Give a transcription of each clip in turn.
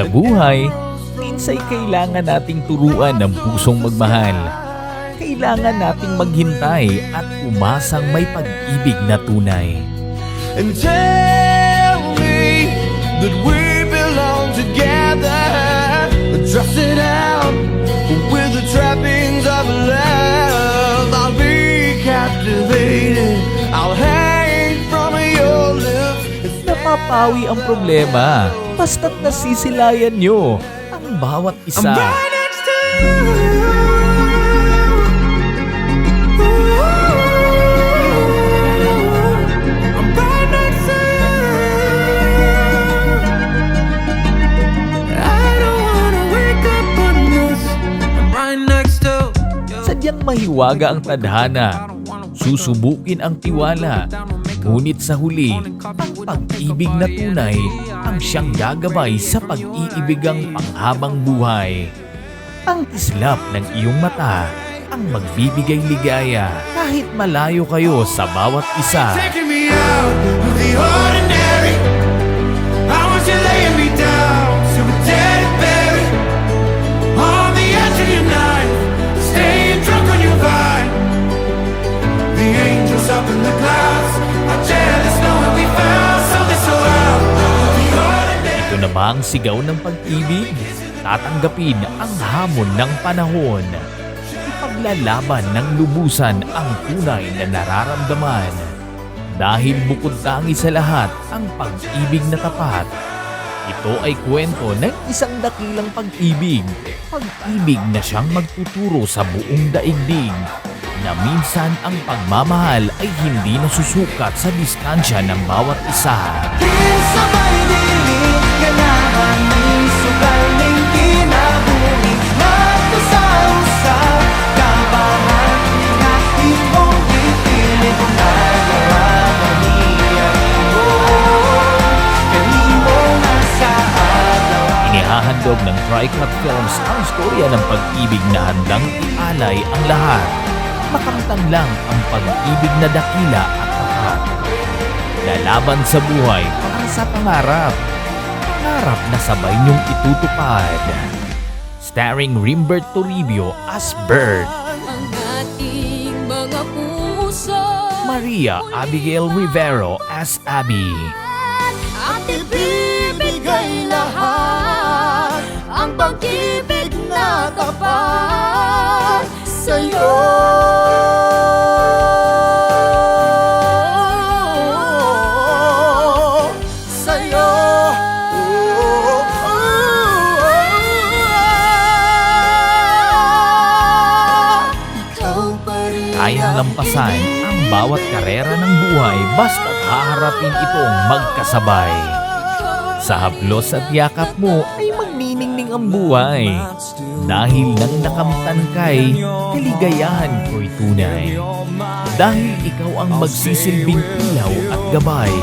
Sa buhay, minsay kailangan nating turuan ng pusong magmahal. Kailangan nating maghintay at umasang may pag-ibig na tunay. and tell me that we belong together. Dress it out with the trappings of love. I'll be captivated. I'll hang from your lips. Napapawi ang problema basta't nasisilayan nyo ang bawat isa. Sadyang mahiwaga ang tadhana. Susubukin ang tiwala. Ngunit sa huli, pag-ibig na tunay ang siyang gagabay sa pag-iibigang panghabang buhay. Ang kislap ng iyong mata ang magbibigay ligaya kahit malayo kayo sa bawat isa. Taking me out ordinary. Ito na ba ang sigaw ng pag-ibig? Tatanggapin ang hamon ng panahon. Ipaglalaban ng lubusan ang tunay na nararamdaman. Dahil bukod tangi sa lahat ang pag-ibig na tapat. Ito ay kwento ng isang dakilang pag-ibig. Pag-ibig na siyang magtuturo sa buong daigdig. Na minsan ang pagmamahal ay hindi nasusukat sa distansya ng bawat isa. Sa may Inihahandog ng TriCut Films ang storya ng pag-ibig na handang ialay ang lahat. Makamtang lang ang pag-ibig na dakila at tapat. Lalaban sa buhay para sa pangarap. Pangarap na sabay niyong itutupad. Starring Rimbert Toribio as Bird, ang ating mga puso Maria Abigail Rivero as Abby, at ibibigay kayang lampasan ang bawat karera ng buhay basta't haharapin itong magkasabay. Sa haplos at yakap mo ay magniningning ang buhay. Dahil nang nakamtan kay, kaligayahan ko'y tunay. Dahil ikaw ang magsisilbing ilaw at gabay.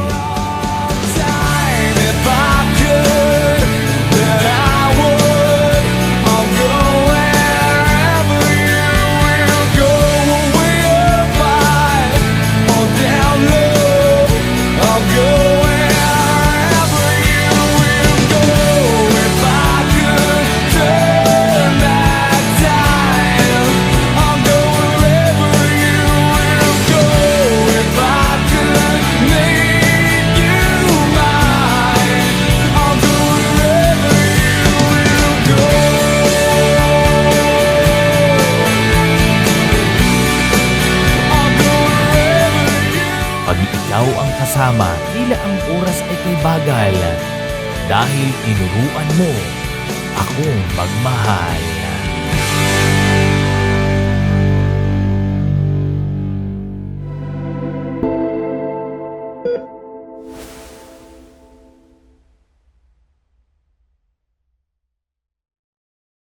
Kasama, tila ang oras ay kay bagal. Dahil tinuruan mo akong magmahal.